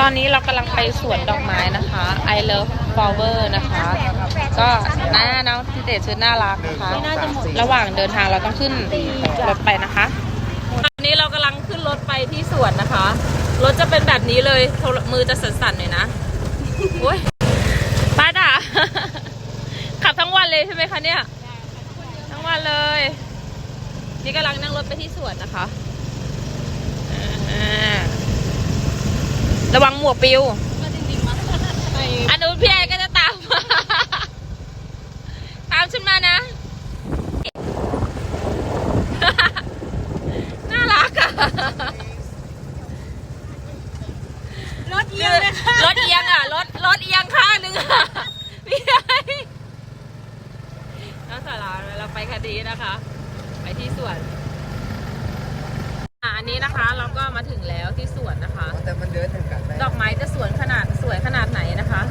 ตอนนี้เรากำลังไปสวนดอกไม้นะคะ I love flower นะคะ ก็น่าเนาะพี่เต๋ชุดน่ารักนะคะ ระหว่างเดินทางเราต้องขึ้นรถไปนะคะ ตอนนี้เรากำลังขึ้นรถไปที่สวนนะคะ รถจะเป็นแบบนี้เลยโทรมือจะสั่นๆหน่อยนะโอ้ยป้าด่าขับทั้งวันเลยใช่ไหมคะเนี่ย ทั้งวันเลย นี่กำลังนั่งรถไปที่สวนนะคะอ่า ระวังหมวกปิวอันนู้นพี่แอร์ก็จะตามมา ตามฉันมานะ น่ารักอะรถเยอะเลยค่ะรถเอียงอะรถรถเอียงข้างหนึงอะพี่ไอ้น้องสาราเราไปคดีนะคะ ไปที่สวนอะอันนี้นะคะเราก็มาถึงแล้วที่สวนนะคะ แต่มันเดินถึงกันไป ดอกไม้จะสวนขนาดสวยขนาดไหนนะคะ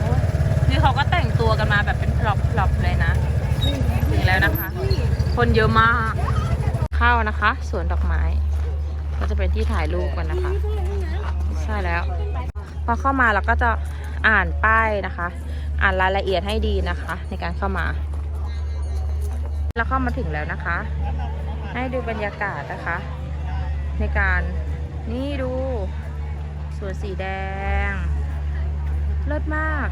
โอ้ยี่เขาก็แต่งตัวกันมาแบบเป็นพลอปพลอปเลยนะ ถึงแล้วนะคะ คนเยอะมาก เข้านะคะสวนดอกไม้ ก็จะเป็นที่ถ่ายรูปกันนะคะ ใช่แล้ว พอเข้ามาเราก็จะอ่านป้ายนะคะ อ่านรายละเอียดให้ดีนะคะ ในการเข้ามา แล้วเข้ามาถึงแล้วนะคะ ให้ดูบรรยากาศนะคะ ในการนี่ดูสวนสีแดงเลิศมาก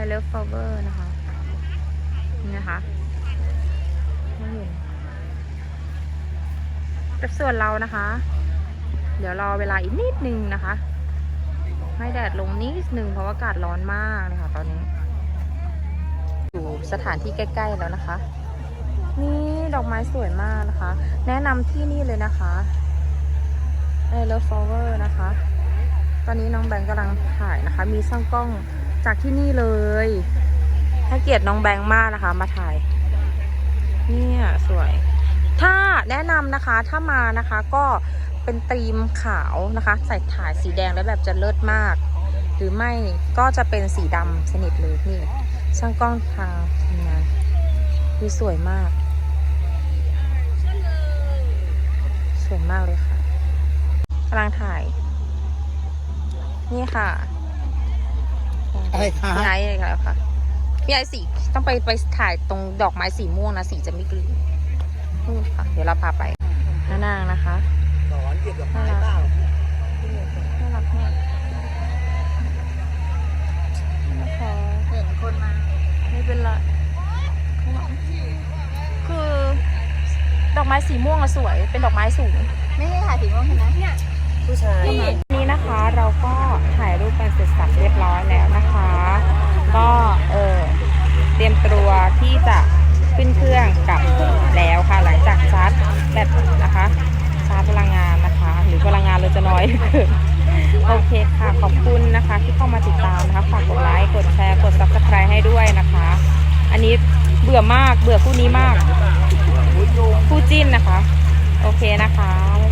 I love flower นะคะนี่นะคะไม่เห็นแต่ส่วนเรานะคะ เดี๋ยวรอเวลาอีกนิดนึงนะคะ ให้แดดลงนิดนึงเพราะว่าอากาศร้อนมากเลยค่ะตอนนี้ อยู่สถานที่ใกล้ ๆ แล้วนะคะ นี่ดอกไม้สวยมากนะคะ แนะนำที่นี่เลยนะคะ I love flower นะคะ ตอนนี้น้องแบงค์กำลังถ่ายนะคะ มีช่างกล้อง จากที่นี่เลยให้เกียรติน้องแบงค์มากนะคะ มาถ่าย เนี่ยสวย ถ้าแนะนำนะคะถ้ามานะคะก็เป็นธีมขาวนะคะ ใส่ถ่ายสีแดงแล้วแบบจะเลิศมาก หรือไม่ก็จะเป็นสีดำสนิทเลยนี่ช่างกล้องทางทีมงานคือสวยมาก สวยมากเลยค่ะกำลังถ่าย นี่ค่ะ อะไรคะพี่ไอ้เลยค่ะค่ะพี่ไอ้สีต้องไปไปถ่ายตรงดอกไม้สีม่วงนะสีจะไม่กลืนนู่นค่ะ เดี๋ยวเราพาไปน้านางนะคะสอนเกี่ยวกับไม้เปล่าน่ารักมากนะคะเห็นคนมา ไม่เป็นไรข้างหลังคือ ดอกไม้สีม่วงอะสวย เป็นดอกไม้สูง ไม่ใช่ถ่ายสีม่วงใช่ไหมเนี่ยผู้ชาย นี่นะคะเราก็ถ่ายรูปกันเสร็จสับเรียบร้อยแล้วนะคะ ก็เออเต ตัวที่จะขึ้นเครื่องกลับแล้วค่ะ หลังจากชาร์จแบตนะคะ ชาร์จพลังงานนะคะ หรือพลังงานเราจะน้อยคือโอเคค่ะ ขอบคุณนะคะ ที่เข้ามาติดตามนะคะฝากกดไลค์กดแชร์กด subscribe ให้ด้วยนะคะ อันนี้เบื่อมากเบื่อคู่นี้มากคู่จิ้นนะคะ โอเคนะคะบ๊ายบาย